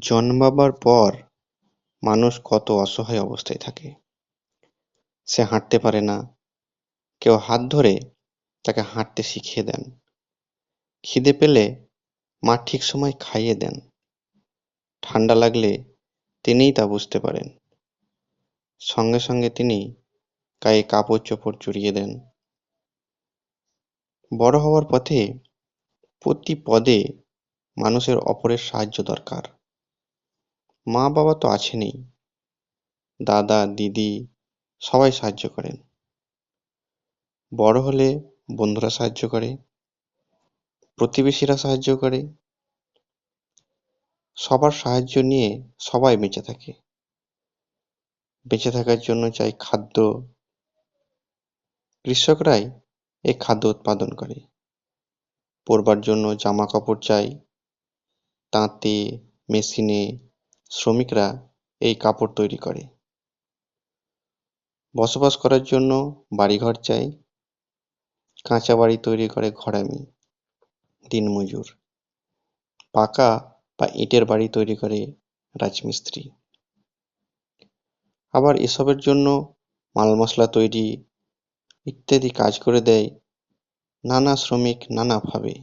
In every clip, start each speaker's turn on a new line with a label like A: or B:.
A: জন্মাবার পর মানুষ কত অসহায় অবস্থায় থাকে। সে হাঁটতে পারে না। কেউ হাত ধরে তাকে হাঁটতে শিখিয়ে দেন। খিদে পেলে মা ঠিক সময় খাইয়ে দেন। ঠান্ডা লাগলে তিনিই তা বুঝতে পারেন। সঙ্গে সঙ্গে তিনি গায়ে কাপড় চোপড় জড়িয়ে দেন। বড় হওয়ার পথে প্রতি পদে মানুষের অপরের সাহায্য দরকার। মা বাবা তো আছেনই। দাদা, দিদি সবাই সাহায্য করেন। বড় হলে বন্ধুরা সাহায্য করে, প্রতিবেশীরা সাহায্য করে। সবার সাহায্য নিয়ে সবাই বেঁচে থাকে। বেঁচে থাকার জন্য চাই খাদ্য। কৃষকরাই এই খাদ্য উৎপাদন করে। পরবার জন্য জামা কাপড় চাই, তাঁতে, মেশিনে শ্রমিকরা এই কাপড় তৈরি করে। বসবাস করার জন্য বাড়িঘর চাই, কাঁচা বাড়ি তৈরি করে ঘরামি দিনমজুর। পাকা বা ইটের বাড়ি তৈরি করে রাজমিস্ত্রি। আবার এসবের জন্য মাল মশলা তৈরি ইত্যাদি কাজ করে দেয় নানা শ্রমিক নানাভাবে।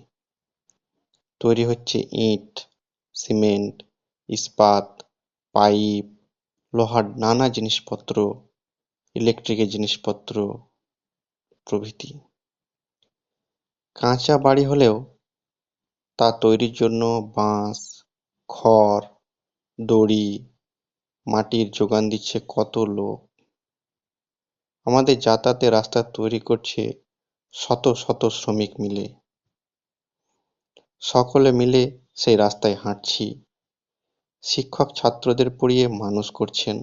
A: তৈরি হচ্ছে ইট, সিমেন্ট, ইস্পাত পাইপ লোহার নানা জিনিসপত্র, ইলেকট্রিকের জিনিসপত্র, প্রভৃতি। কাঁচা বাড়ি হলেও তা তৈরির জন্য বাঁশ, খড়, দড়ি, মাটির যোগান দিচ্ছে কত লোক। আমাদের যাতায়াতের রাস্তা তৈরি করছে শত শত শ্রমিক মিলে। সকলে মিলে সেই রাস্তায় হাঁটছি। শিক্ষক ছাত্রদের পড়িয়ে মানুষ করছেন।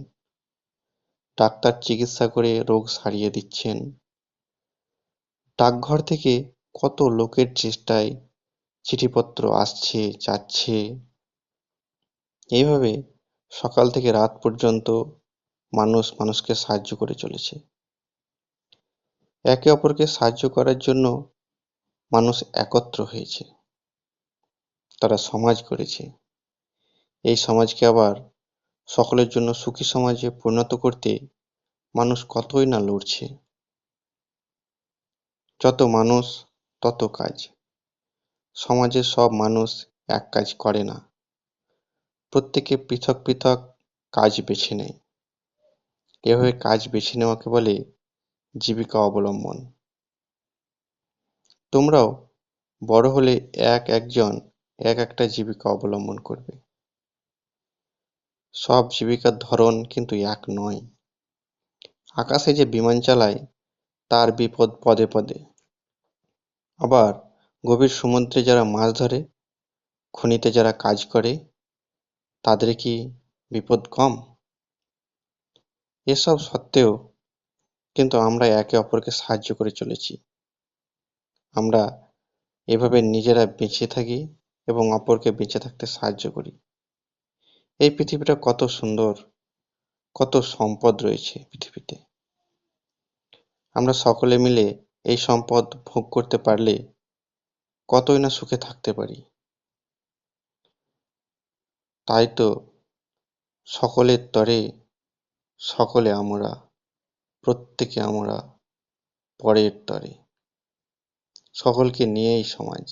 A: ডাক্তার চিকিৎসা করে রোগ সারিয়ে দিচ্ছেন। ডাকঘর থেকে কত লোকের চেষ্টায় চিঠিপত্র আসছে, যাচ্ছে। এইভাবে সকাল থেকে রাত পর্যন্ত মানুষ মানুষকে সাহায্য করে চলেছে। একে অপরকে সাহায্য করার জন্য মানুষ একত্র হয়েছে। তারা সমাজ করেছে এই সমাজকে আবার সকলের জন্য সুখী সমাজে পরিণত করতে মানুষ কতই না লড়ছে। যত মানুষ, তত কাজ। সমাজে সব মানুষ এক কাজ করে না। প্রত্যেকে পৃথক পৃথক কাজ বেছে নেয়। এভাবে কাজ বেছে নেওয়াকে বলে জীবিকা অবলম্বন। তোমরাও বড় হলে এক একজন এক একটা জীবিকা অবলম্বন করবে। সব জীবিকার ধরন কিন্তু এক নয়। আকাশে যে বিমান চালায়, তার বিপদ পদে পদে। আবার গভীর সমুদ্রে যারা মাছ ধরে, খনিতে যারা কাজ করে, তাদের কি বিপদ কম? এসব সত্ত্বেও কিন্তু আমরা একে অপরকে সাহায্য করে চলেছি। আমরা এভাবে নিজেরা বেঁচে থাকি এবং অপরকে বেঁচে থাকতে সাহায্য করি। এই পৃথিবীটা কত সুন্দর, কত সম্পদ রয়েছে পৃথিবীতে। আমরা সকলে মিলে এই সম্পদ ভোগ করতে পারলে কতই না সুখে থাকতে পারি। তাই তো সকলের তরে সকলে আমরা, প্রত্যেকে আমরা পরের তরে। সকলকে নিয়েই সমাজ।